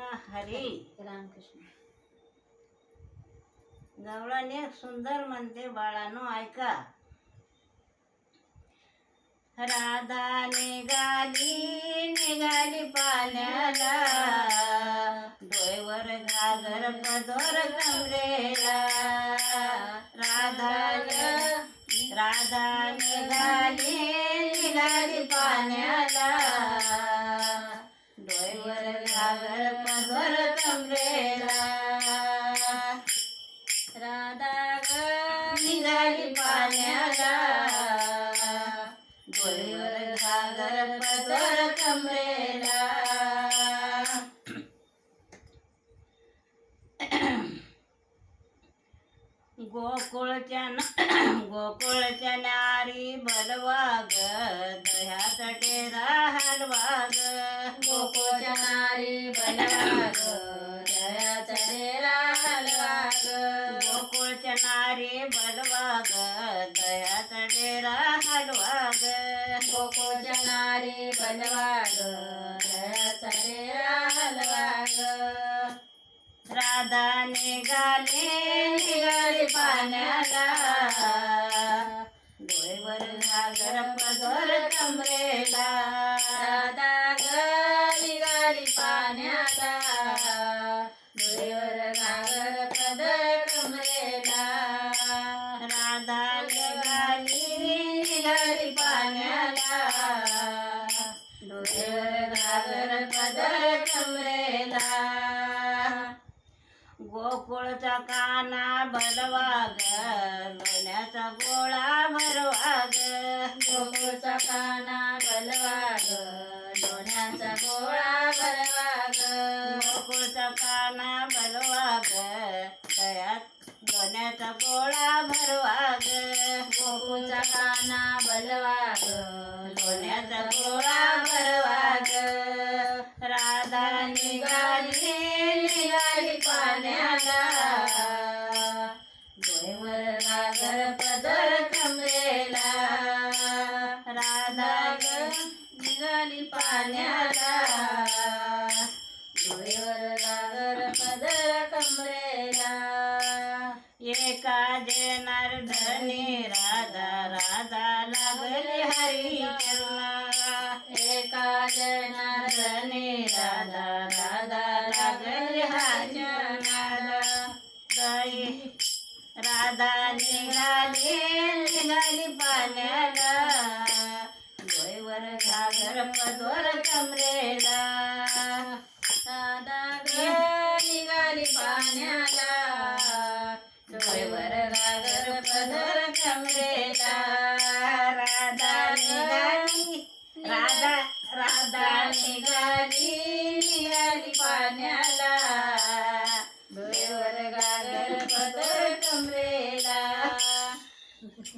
हरी. रामकृष्ण. गवळाने सुंदर म्हणते बाळानो ऐका. राधा निघाली निघाली पाण्याला. डोईवर घागर पदोर कमरेला राधा राधा निघाली निघाली पाण्याला. गोकुळच्या गोकुळच्या नारी बलवा ग दह्याचा डेरा हलवा ग गोकुळच्या नारी बलवाग दयाचा डेरा हलवाग गोकुळच्या नारी बलवा ग दह्याचा डेरा हलवा ग गोकुळच्या नारी बलवाग राधा निघाले निघाली पाण्याला. गोकुळचा काना भरवाग लोण्याचा गोळा भरवाग गोकुळचा काना बलवाग लोण्याचा गोळा बलवाग गोकुळचा काना भरवाग दयात लोण्याचा गोळा भरवाग आली पाण्याला. डोळीवर गागर पदर कमरेला. एका देणार धनीरा.